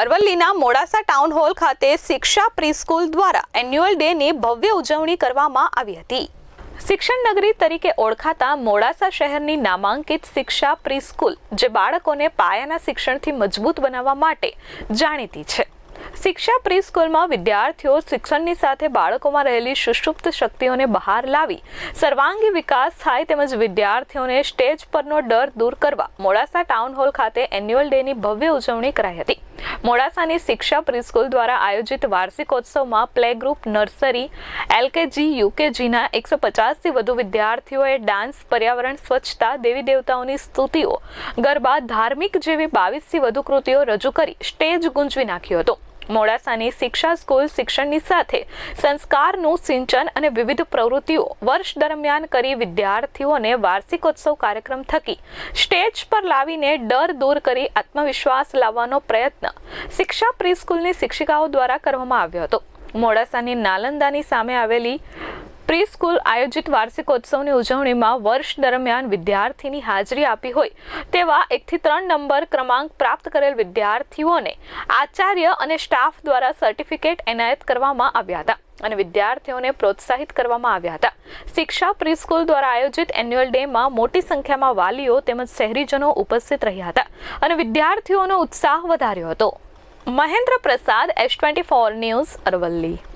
અરવલ્લીના Modasa town hall ખાતે શિક્ષા પ્રીસ્કૂલ દ્વારા એન્યુઅલ ડેની ભવ્ય ઉજવણી કરવામાં આવી હતી. શિક્ષણ નગરી તરીકે ઓળખાતા મોડાસા શહેરની નામાંકિત શિક્ષા પ્રીસ્કૂલ, જે બાળકોને પાયાના શિક્ષણથી મજબૂત બનાવવા માટે જાણીતી છે. શિક્ષા પ્રીસ્કૂલમાં વિદ્યાર્થીઓ શિક્ષણની સાથે બાળકોમાં રહેલી સુષુપ્ત શક્તિઓને બહાર લાવી સર્વાંગી વિકાસ થાય તેમજ વિદ્યાર્થીઓને સ્ટેજ પરનો ડર દૂર કરવા મોડાસા ટાઉન હોલ ખાતે એન્યુઅલ ડેની ભવ્ય ઉજવણી કરાઈ હતી. મોડાસાની શિક્ષા પ્રિસ્કૂલ દ્વારા આયોજિત વાર્ષિકોત્સવમાં પ્લે ગ્રુપ નર્સરી એલકેજી યુકેજીના એકસો પચાસથી વધુ વિદ્યાર્થીઓએ ડાન્સ, પર્યાવરણ, સ્વચ્છતા, દેવી દેવતાઓની સ્તુતિઓ, ગરબા, ધાર્મિક જેવી બાવીસથી વધુ કૃતિઓ રજૂ કરી સ્ટેજ ગુંજવી નાખ્યો હતો. મોડાસાની શિક્ષા સ્કૂલ શિક્ષણની સાથે સંસ્કારનું સિંચન અને વિવિધ પ્રવૃત્તિઓ વર્ષ દરમિયાન કરી વિદ્યાર્થીઓને વાર્ષિકોત્સવ કાર્યક્રમ થકી સ્ટેજ પર લાવીને ડર દૂર કરી આત્મવિશ્વાસ લાવવાનો પ્રયત્ન શિક્ષા પ્રીસ્કૂલની શિક્ષિકાઓ દ્વારા કરવામાં આવ્યો હતો. મોડાસાની નાલંદાની સામે આવેલી પ્રી સ્કૂલ આયોજિત વાર્ષિકોત્સવની ઉજવણીમાં વર્ષ દરમિયાન વિદ્યાર્થીની હાજરી આપી હોય તેવા એકથી ત્રણ નંબર ક્રમાંક પ્રાપ્ત કરેલ વિદ્યાર્થીઓને આચાર્ય અને સ્ટાફ દ્વારા સર્ટિફિકેટ એનાયત કરવામાં આવ્યા હતા અને વિદ્યાર્થીઓને પ્રોત્સાહિત કરવામાં આવ્યા હતા. શિક્ષા પ્રી સ્કૂલ દ્વારા આયોજિત એન્યુઅલ ડેમાં મોટી સંખ્યામાં વાલીઓ તેમજ શહેરીજનો ઉપસ્થિત રહ્યા હતા અને વિદ્યાર્થીઓનો ઉત્સાહ વધાર્યો હતો. Mahendra Prasad S twenty four news Aravalli.